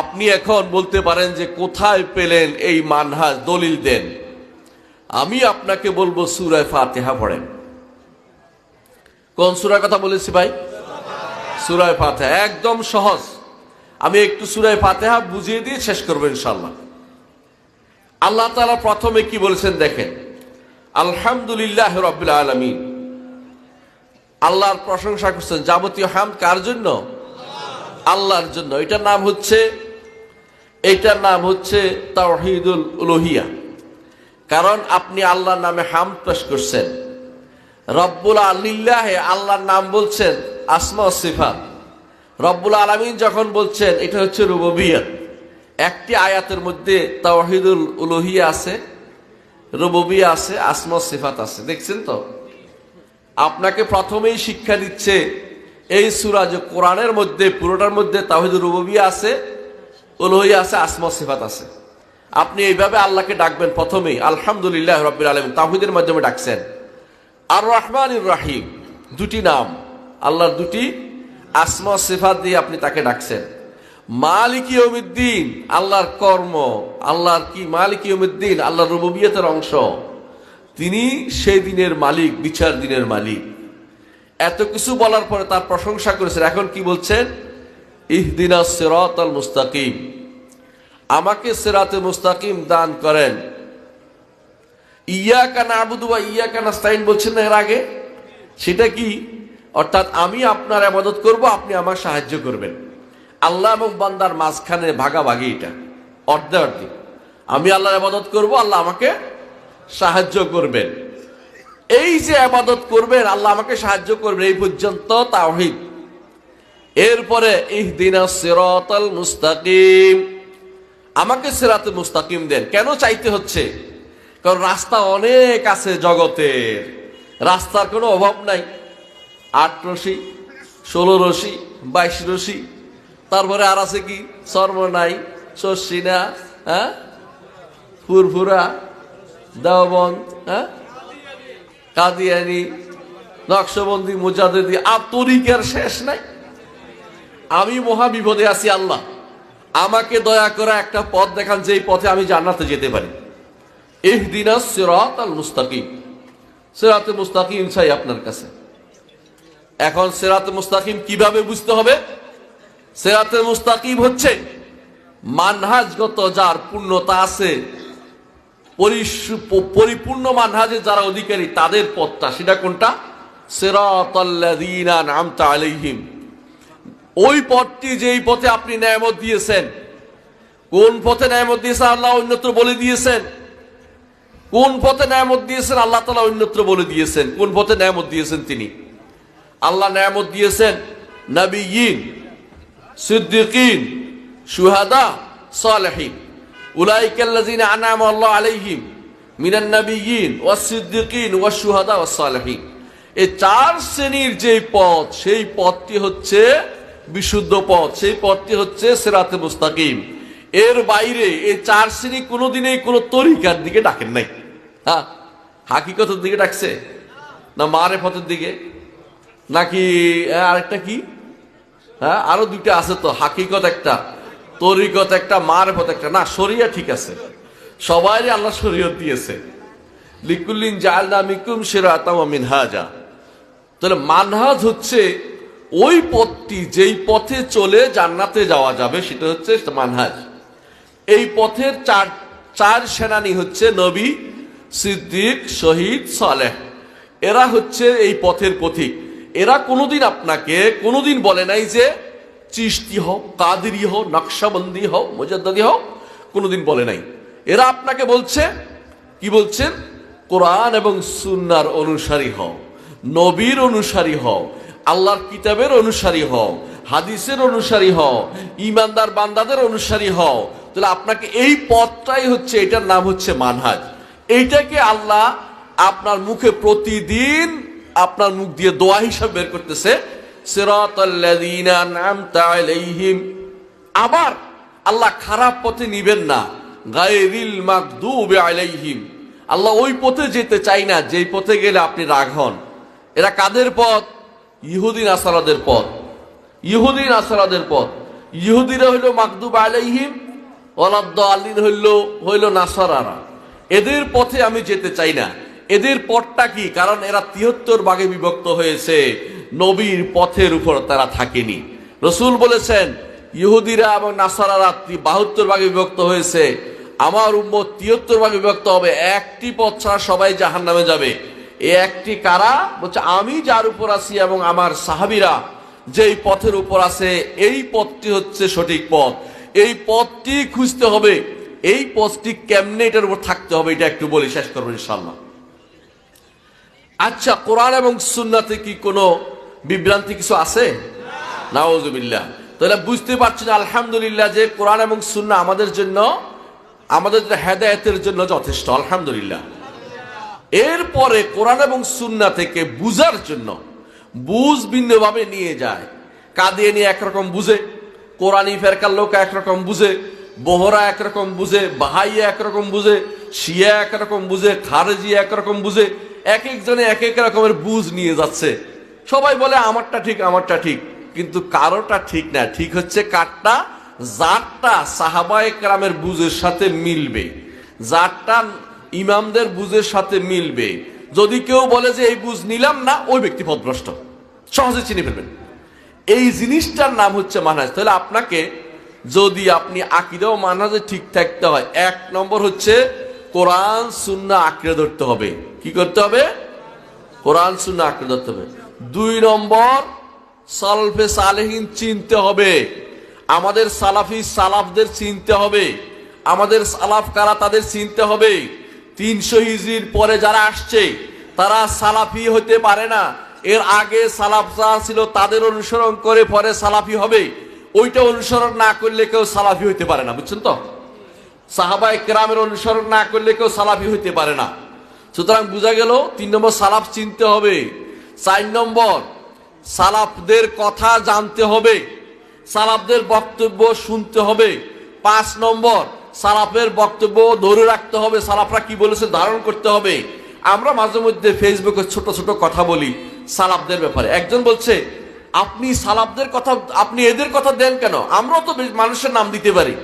আপনি এখন বলতে পারেন যে কোথায় পেলেন এই মানহাজ দলিল দেন। আমি আপনাকে বলব সুরায় ফাতেহা পড়েন। কোন সুরার কথা বলেছি ভাই? সুরায় ফাতেহা, একদম সহজ। আমি একটু সুরায় ফাতেহা বুঝিয়ে দিয়ে শেষ করব ইনশাল্লাহ আল্লাহ তালা প্রথমে কি বলেছেন দেখেন, আলহামদুলিল্লাহ রবিল আলমী আল্লাহর প্রশংসা করছেন, যাবতীয় হাম কার জন্য? আল্লাহর জন্য। এটার নাম হচ্ছে এটার নাম হচ্ছে তাওহিদুল উলুহিয়া। কারণ আপনি আল্লাহর নামে হাম পেশ করছেন। রব্বুল আলিল্লাহে আল্লাহর নাম বলছেন আসমা ও সিফাত। রব্বুল আলমিন যখন বলছেন, এটা হচ্ছে রুববিয়ত একটি আয়াতের মধ্যে তাওহিদুল উলুহিয়া আছে, রুববিয়া আছে, আসমা সিফাত আছে। দেখছেন তো? আপনাকে প্রথমেই শিক্ষা দিচ্ছে, এই সুরা যে কোরআনের মধ্যে, পুরোটার মধ্যে তাহিদুর রুবিয়া আছে উলহিয়া আছে, আসমা, সিফাত আছে। আপনি এইভাবে আল্লাহকে ডাকবেন প্রথমেই। আলহামদুলিল্লাহ রব্বির আলম তাহিদের মাধ্যমে ডাকছেন। আর রহমান রাহিম, দুটি নাম। আল্লাহর দুটি আসমা, সিফাত দিয়ে আপনি তাকে ডাকছেন। মালিক ইয়মিদ্দিন আল্লাহর কর্ম, আল্লাহর কি? মালিক ইয়মিদ্দিন আল্লাহর রুবিয়তের অংশ। তিনি সেই দিনের মালিক, বিচার দিনের মালিক। এত কিছু বলার পরে তার প্রশংসা করেছেন। এখন কি বলছেন? ইহদিনা সিরাত আল মুস্তাকিম। আমাকে সেরাতে মুস্তাকিম দান করেন। ইয়া কানা আবুদু বা ইয়া কানা স্তাইন বলছেন এর আগে? সেটা কি? অর্থাৎ আমি আপনার আবাদত করব, আপনি আমার সাহায্য করবেন। আল্লাহ এবং বান্দার মাঝখানে ভাগাভাগি এটা। অর্ধে অর্ধে। আমি আল্লাহর আবাদত করব, আল্লাহ আমাকে সাহায্য করবেন। এই যে আবাদত করবেন, আল্লাহ আমাকে সাহায্য করবেন। এই পর্যন্ত তাওহিদ। এরপরে মুস্তাকিম। আমাকে সিরাতে মুস্তাকিম দেন। কেন চাইতে হচ্ছে? কারণ রাস্তা অনেক আছে জগতের। রাস্তার কোনো অভাব নাই। আট রশি, ষোলো রশি, বাইশ রশি। তারপরে আর আছে কি? সর্বনাই শস্যিনা হ্যাঁ? ফুরফুরা, দেওবন্দ হ্যাঁ? কাদিয়ানি, নকশবন্দি মুজাদেদি আর তরিকের শেষ নাই। আমি মহা বিপদে আছি, আল্লাহ। আমাকে দয়া করে একটা পথ দেখান যে পথে আমি জান্নাতে যেতে পারি। ইহদিনা সিরাত আল মুস্তাকিম। সিরাতে মুস্তাকিম চাই আপনার কাছে। এখন সেরাতে মুস্তাকিম কীভাবে বুঝতে হবে? সেরাতে মুস্তাকিম হচ্ছে মানহাজগত যার পূর্ণতা আছে পরিপূর্ণ মানহাজে যারা অধিকারী, তাদের পথটা, সেটা কোনটা? সেরাতাল্লাযীনা আনআমতা আলাইহিম। ওই পথটি যেই পথে আপনি ন্যায়ামত দিয়েছেন, কোন পথে ন্যায়ামত দিয়েছেন আল্লাহ অন্যত্র বলে দিয়েছেন? কোন পথে ন্যায়ামত দিয়েছেন আল্লাহ তালা অন্যত্র বলে দিয়েছেন? কোন পথে ন্যায়ামত দিয়েছেন তিনি? আল্লাহ ন্যায়ামত দিয়েছেন নবীন, সিদ্দিকিন সুহাদা সালেহিন। উলাইকাল্লাযিনা আনআমা আল্লাহ আলাইহিম মিনান নাবিয়িন ওয়াস সিদ্দিকিন ওয়াস সুহাদা ওয়াস সালেহিন। এই চার শ্রেণির যে পথ, সেই পথটি হচ্ছে বিশুদ্ধ পথ। সেই পথটি হচ্ছে সেরাতে মুস্তাকিম। এর বাইরে এই চার শ্রেণি কোনোদিনই কোনো তরিকার দিকে ডাকেন নাই। হ্যাঁ হাকিকতের দিকে ডাকছে? না মারে পথের দিকে? নাকি আরেকটা কি? হ্যাঁ আরও দুইটা আছে তো, হাকিকত একটা, তরিকত একটা, মারফত একটা। না, শরিয়া ঠিক আছে। সবাই আল্লাহ শরীয়ত দিয়েছে। লিকুল্লিন জালনা মিকুম সিরাতাম মিনহাজা। তাহলে মানহাজ হচ্ছে ওই পথটি যেই পথে চলে জান্নাতে যাওয়া যাবে, সেটা হচ্ছে মানহাজ। এই পথের চার চার সেনানি হচ্ছে নবী, সিদ্দিক, শহীদ, সালেহ। এরা হচ্ছে এই পথের পথিক। এরা কোনোদিন আপনাকে, কোনোদিন বলে নাই যে চিস্তি হও, কাদেরি হও, নকশাবন্দি হও মুজাদ্দি হও, কোনোদিন বলে নাই। এরা আপনাকে বলছে, কি বলছেন? কোরআন এবং সুন্নার অনুসারী হও, নবীর অনুসারী হও। আল্লাহর কিতাবের অনুসারী হও, হাদিসের অনুসারী হও ইমানদার বান্দাদের অনুসারী হও। তাহলে আপনাকে এই পথটাই হচ্ছে, এটার নাম হচ্ছে মানহাজ। এইটাকে আল্লাহ আপনার মুখে প্রতিদিন আপনার মুখ দিয়ে দোয়া হিসাবে বের করতেছে আবার আল্লাহ খারাপ পথে নিবেন না আল্লাহ ওই পথে যেতে চাই না, যেই পথে গেলে আপনি রাগ হন। এরা কাদের পথ? ইহুদিন আসারাদের পথ। ইহুদিন আসারাদের পথ। ইহুদিরা হইল মাকদুব আলাইহিম ওলাদ্দ আলীন হইল হইল নাসারারা। এদের পথে আমি যেতে চাই না। এদের পথটা কি? কারণ এরা তিহত্তর ভাগে বিভক্ত হয়েছে। নবীর পথের উপর তারা থাকেনি। রসুল বলেছেন, ইহুদিরা এবং নাসারারা বাহাত্তর ভাগে বিভক্ত হয়েছে। আমার উম্মত তিয়াত্তর ভাগে বিভক্ত হবে। একটি পথ ছাড়া সবাই জাহান নামে যাবে। এই একটি কারা? বলছে, আমি যার উপর আছি এবং আমার সাহাবিরা যেই পথের উপর আছে, এই পথটি হচ্ছে সঠিক পথ। এই পথটি খুঁজতে হবে। এই পথটি কেমনে এটার উপর থাকতে হবে, এটা একটু বলি, শেষ করব ইনশাল্লাহ আচ্ছা কোরআন এবং সুন্নাতে কি কোনো বিভ্রান্তি কিছু আছে? নাওজুবিল্লাহ তাহলে বুঝতে পারছেন, আলহামদুলিল্লাহ, যে কোরআন এবং সুন্না আমাদের জন্য, আমাদের হেদায়তের জন্য যথেষ্ট, আলহামদুলিল্লাহ। এরপরে কোরআন এবং সুন্না থেকে বুঝার জন্য বুঝ ভিন্নভাবে নিয়ে যায়। কাঁদিয়ে নিয়ে একরকম বুঝে কোরআনী ফেরকার লোক একরকম বুঝে bohরা একরকম বুঝে বাহাইয়া একরকম বুঝে, শিয়া একরকম বুঝে, খারেজি একরকম বুঝে এক একজনে এক এক রকমের বুঝ নিয়ে যাচ্ছে। সবাই বলে, আমারটা ঠিক আমারটা ঠিক। কিন্তু কারোটা ঠিক না। ঠিক হচ্ছে কারটা, যারটা সাহাবায়ে কেরামের বুঝের সাথে মিলবে। যারটা ইমামদের বুঝের সাথে মিলবে। যদি কেউ বলে যে এই বুঝ নিলাম না, ওই ব্যক্তি পদভ্রষ্ট। সহজে চিনে ফেলবেন। এই জিনিসটার নাম হচ্ছে মানহাজ। তাহলে আপনাকে যদি আপনি আকিদাও মানহাজে ঠিক থাকতে হয়, এক নম্বর হচ্ছে কোরআন সুন্না আঁকড়ে ধরতে হবে। কি করতে হবে? কোরআন সুন্না আঁকড়ে ধরতে হবে। দুই নম্বর, সালফে সালেহীন চিনতে হবে। আমাদের সালাফি সালাফদের চিনতে হবে। আমাদের সালাফ কারা তাদের চিনতে হবে। তিনশো ইজির পরে যারা আসছে, তারা সালাফি হতে পারে না। এর আগে সালাফ যারা ছিল, তাদের অনুসরণ করে পরে সালাফি হবে। ওইটা অনুসরণ না করলে কেউ সালাফি হইতে পারে না, বুঝছেন তো? সাহাবাই কেরামের অনুসরণ না করলে কেউ সালাফি হইতে পারে না। সুতরাং বোঝা গেল, তিন নম্বর সালাফ চিনতে হবে। চার নম্বর, সালাফদের কথা জানতে হবে। সালাফদের বক্তব্য শুনতে হবে। পাঁচ নম্বর সালাফের বক্তব্য ধরে রাখতে হবে, সালাফরা কি বলেছে ধারণ করতে হবে। আমরা মাঝে মধ্যে ফেসবুকে ছোট ছোট কথা বলি সালাফদের ব্যাপারে। একজন বলছে, আপনি সালাফদের কথা, আপনি এদের কথা দেন কেন? আমরাও তো মানুষের নাম দিতে পারি।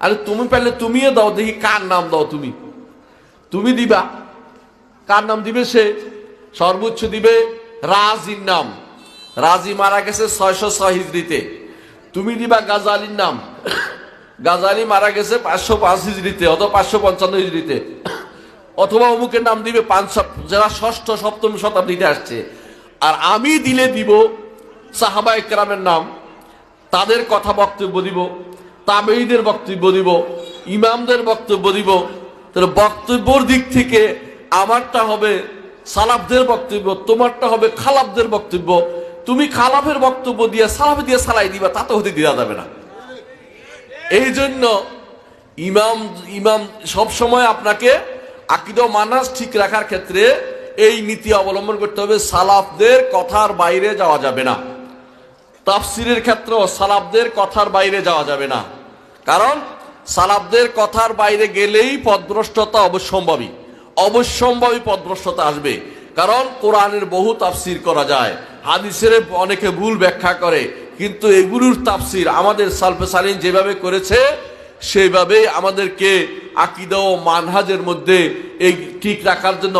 আরে তুমি পারলে তুমিও দাও, দেখি কার নাম দাও তুমি। তুমি দিবা। কার নাম দিবে সে? সর্বোচ্চ দিবে রাজির নাম। রাজি মারা গেছে ছয়শো ছয় হিজড়িতে। তুমি দিবা গাজালির নাম। গাজালি মারা গেছে পাঁচশো পাঁচ হিজড়িতে, অথবা পাঁচশো পঞ্চান্ন হিজড়িতে। অথবা অমুকের নাম দিবে পাঁচ যারা ষষ্ঠ, সপ্তম শতাব্দীতে আসছে। আর আমি দিলে দিব সাহাবা একরামের নাম, তাদের কথা বক্তব্য দিব তাবেইদের বক্তব্য দিব, ইমামদের বক্তব্য দিব। তাহলে বক্তব্যর দিক থেকে আমারটা হবে সালাফদের বক্তব্য, তোমারটা হবে খালাফদের বক্তব্য। তুমি খালাফের বক্তব্য দিয়ে, সালাফ দিয়ে সালাই দিবা তাতে হতে দেওয়া যাবে না। এই জন্য ইমাম ইমাম সব সময় আপনাকে আকিদ মানাস ঠিক রাখার ক্ষেত্রে এই নীতি অবলম্বন করতে হবে। সালাফদের কথার বাইরে যাওয়া যাবে না। তাফসিরের ক্ষেত্রেও সালাফদের কথার বাইরে যাওয়া যাবে না। কারণ সালাফদের কথার বাইরে গেলেই পদভ্রষ্টতা অবশ্যম্ভাবী। অবশ্যম্ভাবী পদভ্রষ্টতা আসবে। কারণ কোরআনের বহু তাফসির করা যায়। হাদিসের অনেকে ভুল ব্যাখ্যা করে। কিন্তু এগুলোর তাফসির আমাদের সালফে সালিন যেভাবে করেছে সেইভাবে আমাদেরকে আকিদা ও মানহাজের মধ্যে এই ঠিক রাখার জন্য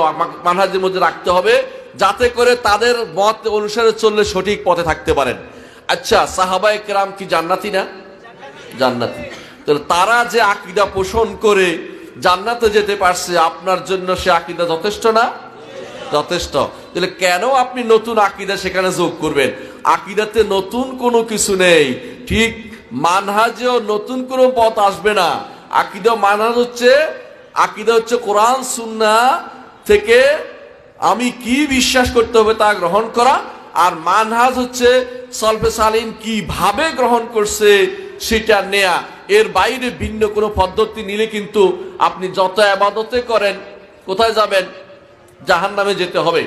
মানহাজের মধ্যে রাখতে হবে, যাতে করে তাদের মত অনুসারে চললে সঠিক পথে থাকতে পারেন। আচ্ছা সাহাবায়ে কেরাম কি জান্নাতি না? জান্নাতি। তাহলে তারা যে আকিদা পোষণ করে জান্নাতে যেতে পারছে, আপনার জন্য সে আকিদা যথেষ্ট না? যথেষ্ট। তাহলে কেন আপনি নতুন আকিদা সেখানে যোগ করবেন? আকিদাতে নতুন কোনো কিছু নেই। ঠিক মানহাজেও নতুন কোনো পথ আসবে না। আকিদা মানহাজ হচ্ছে, আকিদা হচ্ছে কোরআন, সুন্না থেকে আমি কি বিশ্বাস করতে হবে তা গ্রহণ করা। আর মানহাজ হচ্ছে, সলফে সালিন কীভাবে গ্রহণ করছে সেটা নেয়া। এর বাইরে ভিন্ন কোনো পদ্ধতি নিলে কিন্তু আপনি যত আবাদতে করেন, কোথায় যাবেন? জাহান নামে যেতে হবে।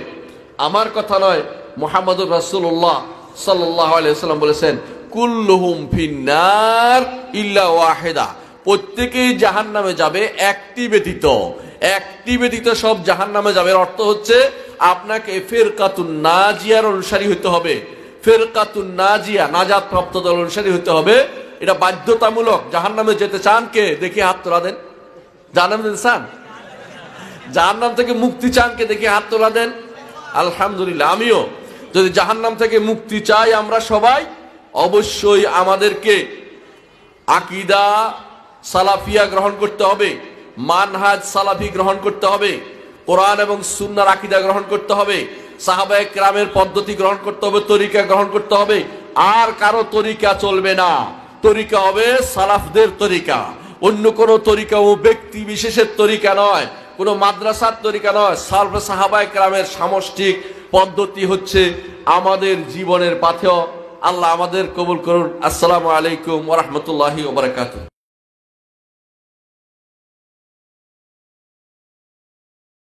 আমার কথা নয়, মোহাম্মদুর রাসুল্লাহ সাল্লাম বলেছেন, কুল্লুহুম ফিন্নার ইল্লা ওয়াহেদা। প্রত্যেকেই জাহান নামে যাবে একটি ব্যতীত। একটি ব্যতীত সব জাহান নামে যাবে অর্থ হচ্ছে, আপনাকে ফেরকাতুন নাজিয়ার অনুসারী হতে হবে। ফেরকাতুন নাজিয়া নাজাত প্রাপ্ত দল অনুসারী হতে হবে। এটা বাধ্যতামূলক। জাহান নামে যেতে চান কে? দেখি হাত তোলা দেন। জাহান্নামে যেতে চান? জাহান্নাম থেকে মুক্তি চান কে দেখি হাত তোলা দেন। আলহামদুলিল্লাহ, আমিও। যদি জাহান্নাম থেকে মুক্তি চাই আমরা সবাই, অবশ্যই আমাদেরকে আকিদা সালাফিয়া গ্রহণ করতে হবে, মানহাজ সালাফি গ্রহণ করতে হবে, কোরআন এবং সুন্নার আকিদা গ্রহণ করতে হবে সাহাবায় গ্রামের পদ্ধতি গ্রহণ করতে হবে, তরিকা গ্রহণ করতে হবে। আর কারও তরিকা চলবে না। তরিকা হবে সালাফদের তরিকা। অন্য কোনো তরিকা ও ব্যক্তি বিশেষের তরিকা নয়। কোনো মাদ্রাসার তরিকা নয়, সালফ সাহাবাই গ্রামের সামষ্টিক পদ্ধতি হচ্ছে আমাদের জীবনের পাথেও আল্লাহ আমাদের কবুল করুন। আসসালামু আলাইকুম ওরহমতুল্লাহি ওবরাকাতুহ